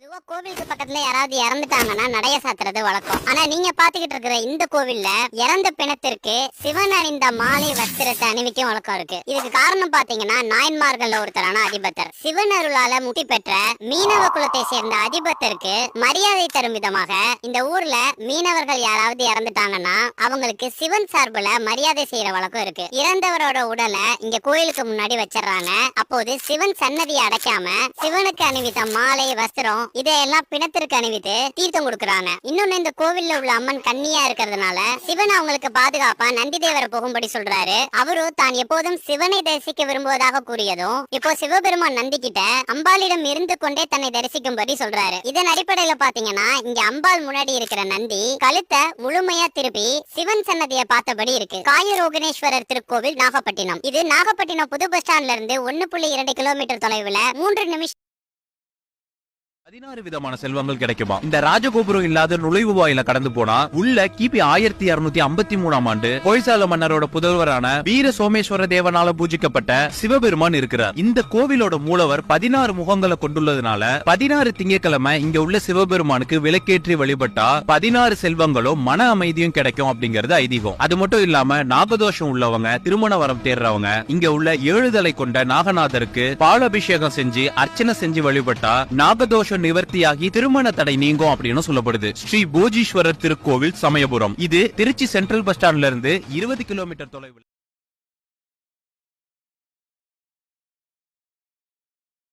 கோவிலுக்கு பக்கத்துல யாராவது இறந்துட்டாங்கன்னா நடைய சாத்துறது வழக்கம். ஆனா நீங்க பாத்துக்கிட்டு இருக்கிற இந்த கோவில்ல இறந்த பிணத்திற்கு சிவன் அணிந்த மாலை வஸ்திரத்தை அணிவிக்கும் வழக்கம் இருக்கு. இதுக்கு காரணம் பாத்தீங்கன்னா நாயன்மார்கள்ல ஒருத்தரான அதிபத்தர். சிவன் அருளால முக்தி பெற்ற மீனவ குலத்தை சேர்ந்த அதிபத்தருக்கு மரியாதை தரும் விதமாக இந்த ஊர்ல மீனவர்கள் யாராவது இறந்துட்டாங்கன்னா அவங்களுக்கு சிவன் சார்புல மரியாதை செய்யற வழக்கம் இருக்கு. இறந்தவரோட உடலை இங்க கோயிலுக்கு முன்னாடி வச்சிடுறாங்க. அப்போது சிவன் சன்னதியை அடைக்காம சிவனுக்கு அணிவித்த மாலை வஸ்திரம் இதையெல்லாம் பிணத்திற்கு அணிவித்து தீர்த்தம் கொடுக்கறாங்க. இன்னொன்னு இந்த கோவில்ல உள்ள அம்மன் கன்னியா இருக்கிறதுனால சிவன் அவங்களுக்கு பாதுகாப்பா நந்தி தேவரை போகும்படி சொல்றாரு. அவரு தான் எப்போதும் சிவனை தரிசிக்க விரும்புவதாக கூறியதும் இப்போ சிவபெருமான் நந்தி கிட்ட அம்பாளிடம் இருந்து கொண்டே தன்னை தரிசிக்கும்படி சொல்றாரு. இதன் அடிப்படையில பாத்தீங்கன்னா இங்க அம்பாள் முன்னாடி இருக்கிற நந்தி கழுத்தை முழுமையா திருப்பி சிவன் சன்னதியை பார்த்தபடி இருக்கு. காயரோகணேஸ்வரர் திருக்கோவில் நாகப்பட்டினம். இது நாகப்பட்டினம் புது பஸ் ஸ்டாண்ட்ல இருந்து ஒன்னு புள்ளி இரண்டு கிலோமீட்டர் தொலைவுல மூன்று நிமிஷம் பதினாறு விதமான செல்வங்கள் கிடைக்குமா? இந்த ராஜகோபுரம் இல்லாத நுழைவு வாயில கடந்து போனா உள்ள கிபி ஆயிரத்தி இருநூத்தி ஐம்பத்தி மூணாம் ஆண்டு ஹொய்சால மன்னரோட புதல்வரான வீர சோமேஸ்வர தேவனால பூஜிக்கப்பட்ட சிவபெருமான் இருக்கிறார். இந்த கோவிலோட மூலவர் பதினாறு முகங்களை கொண்டுள்ளதுனால பதினாறு திங்கட்கிழமை இங்க உள்ள சிவபெருமானுக்கு விளக்கேற்றி வழிபட்டா பதினாறு செல்வங்களும் மன அமைதியும் கிடைக்கும் அப்படிங்கறது ஐதீகம். அது மட்டும் இல்லாம நாகதோஷம் உள்ளவங்க திருமண வரம் தேடுறவங்க இங்க உள்ள ஏழுதலை கொண்ட நாகநாதருக்கு பால் அபிஷேகம் செஞ்சு அர்ச்சனை செஞ்சு வழிபட்டா நாகதோஷம் நிவர்த்தியாகி திருமண தடை நீங்கும் அப்படின்னு சொல்லப்படுது. ஸ்ரீ போஜீஸ்வரர் திருக்கோவில் சமயபுரம். இது திருச்சி சென்ட்ரல் பஸ் ஸ்டாண்ட்ல இருந்து இருபது கிலோமீட்டர் தொலைவில்.